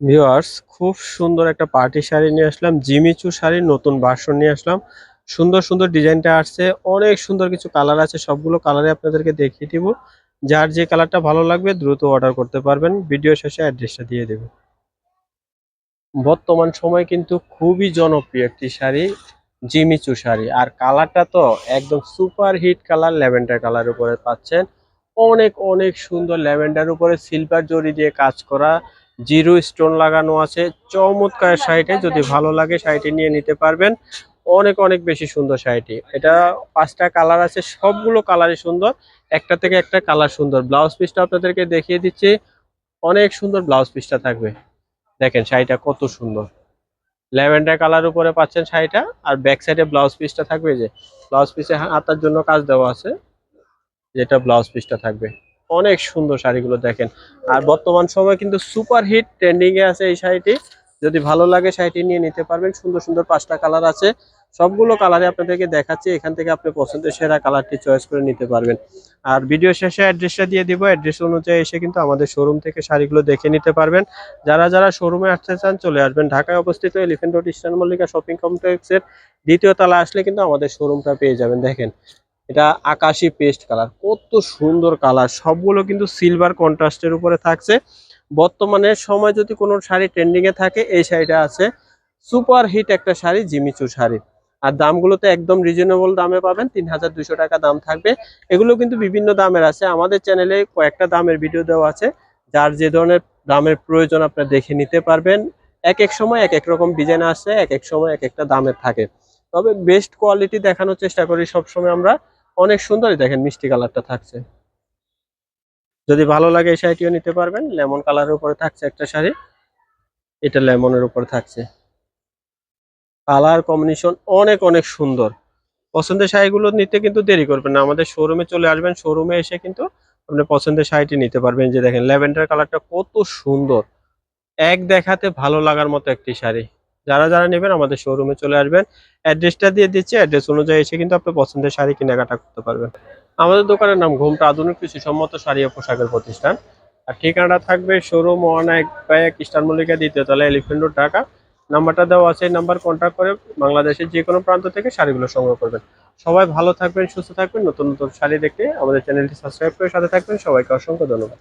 Viewers খুব সুন্দর একটা পার্টি শাড়ি নিয়ে আসলাম, জিমিচু শাড়ির নতুন ভার্সন নিয়ে আসলাম। সুন্দর সুন্দর ডিজাইনটা আসছে, অনেক সুন্দর কিছু কালার আছে, সবগুলো কালারে আপনাদেরকে দেখিয়ে দিব। যার যে কালারটা ভালো লাগবে, দ্রুত অর্ডার করতে পারবেন। ভিডিও শেষে অ্যাড্রেসটা দিয়ে দেব। বর্তমান সময় কিন্তু খুবই জনপ্রিয় একটি শাড়ি, জিমিচু শাড়ি। আর কালারটা তো একদম super hit colour lavender colour উপরে পাচ্ছেন। অনেক অনেক সুন্দর ল্যাভেন্ডার উপরে সিলভার জরি দিয়ে কাজ করা জিরো স্টোন লাগানো আছে। চমৎকার শাড়িটি, যদি ভালো লাগে শাড়িটি নিয়ে নিতে পারবেন। অনেক অনেক বেশি সুন্দর শাড়িটি। এটা পাঁচটা কালার আছে, সবগুলো কালারই সুন্দর। একটা থেকে একটা কালার সুন্দর। ব্লাউজ পিসটা আপনাদেরকে দেখিয়ে দিচ্ছি। অনেক সুন্দর ব্লাউজ পিসটা থাকবে। দেখেন শাড়িটা কত সুন্দর। ল্যাভেন্ডার কালার উপরে পাচ্ছেন শাড়িটা, আর ব্যাক সাইডে ব্লাউজ পিসটা থাকবে যে, ব্লাউজ পিসে হাতার জন্য কাজ দেওয়া আছে, যেটা ব্লাউজ পিসটা থাকবে। অনেক সুন্দর শাড়িগুলো দেখেন। আর বর্তমান সময় কিন্তু সুপার হিট ট্রেন্ডিং এ আছে এই শাড়িটি। যদি ভালো লাগে শাড়িটি নিয়ে নিতে পারবেন। সুন্দর সুন্দর পাঁচটা কালার আছে। সবগুলো কালারে আপনাদেরকে দেখাচ্ছি। এখান থেকে আপনি পছন্দের সেরা কালারটি চয়েস করে নিতে পারবেন। আর ভিডিও শেষে অ্যাড্রেসটা দিয়ে দিব। অ্যাড্রেস অনুযায়ী এসে কিন্তু আমাদের শোরুম থেকে শাড়িগুলো দেখে নিতে পারবেন। যারা যারা শোরুমে আসতে চান, চলে আসবেন। ঢাকায় অবস্থিত elephant road eastern Mallika shopping কমপ্লেক্সের দ্বিতীয় তলা আসলে কিন্তু আমাদের শোরুমটা পেয়ে যাবেন। দেখেন এটা আকাশি পেস্ট কালার, কত সুন্দর কালার, সবগুলো কিন্তু সিলভার কন্ট্রাস্টের উপরে থাকছে। বর্তমানে সময় যদি কোনো শাড়ি ট্রেন্ডিং এ থাকে, এই শাড়িটা আছে সুপার হিট একটা শাড়ি, জিমিচু শাড়ি। আর দামগুলোতে একদম রিজনেবল দামে পাবেন তিন হাজার দুশো টাকা দাম থাকবে। এগুলো কিন্তু বিভিন্ন দামের আছে। আমাদের চ্যানেলে কয়েকটা দামের ভিডিও দেওয়া আছে। যার যে ধরনের দামের প্রয়োজন আপনারা দেখে নিতে পারবেন। এক এক সময় এক এক রকম ডিজাইন আসে এক এক সময় এক একটা দামের থাকে। তবে বেস্ট কোয়ালিটি দেখানোর চেষ্টা করি সবসময় আমরা। অনেক সুন্দরই দেখেন, মিষ্টি কালারটা থাকছে। যদি ভালো লাগে এই শাড়িটিও নিতে পারবেন। লেমন কালারের উপরে থাকছে একটা শাড়ি। এটা লেমনের উপরে থাকছে। কালার কম্বিনেশন অনেক অনেক সুন্দর। পছন্দের শাড়িগুলো নিতে কিন্তু দেরি করবেন না। আমাদের শোরুমে চলে আসবেন। শোরুমে এসে কিন্তু আপনি পছন্দের শাড়িটি নিতে পারবেন। যে দেখেন, ল্যাভেন্ডার কালারটা কত সুন্দর। এক দেখাতে ভালো লাগার মতো একটি শাড়ি। যারা যারা নেবেন আমাদের শোরুমে চলে আসবেন। অ্যাড্রেসটা দিয়ে দিচ্ছি অ্যাড্রেস অনুযায়ী এসে কিন্তু আপনি পছন্দের শাড়ি কেনাকাটা করতে পারবেন। আমাদের দোকানের নাম ঘুমটা আধুনিক কৃষি সম্মত শাড়ি ও পোশাকের প্রতিষ্ঠান। আর ঠিকানাটা থাকবে শোরুম ওয়ান এক বাই এক ইস্টার মল্লিকা দ্বিতীয় তলা এলিফেন্ট রোড ঢাকা। নাম্বারটা দেওয়া আছে, এই নাম্বার কন্ট্যাক্ট করে বাংলাদেশের যে কোনো প্রান্ত থেকে শাড়িগুলো সংগ্রহ করবেন। সবাই ভালো থাকবেন, সুস্থ থাকবেন, নতুন নতুন শাড়ি দেখতে আমাদের চ্যানেলটি সাবস্ক্রাইব করে সাথে থাকবেন। সবাইকে অসংখ্য ধন্যবাদ।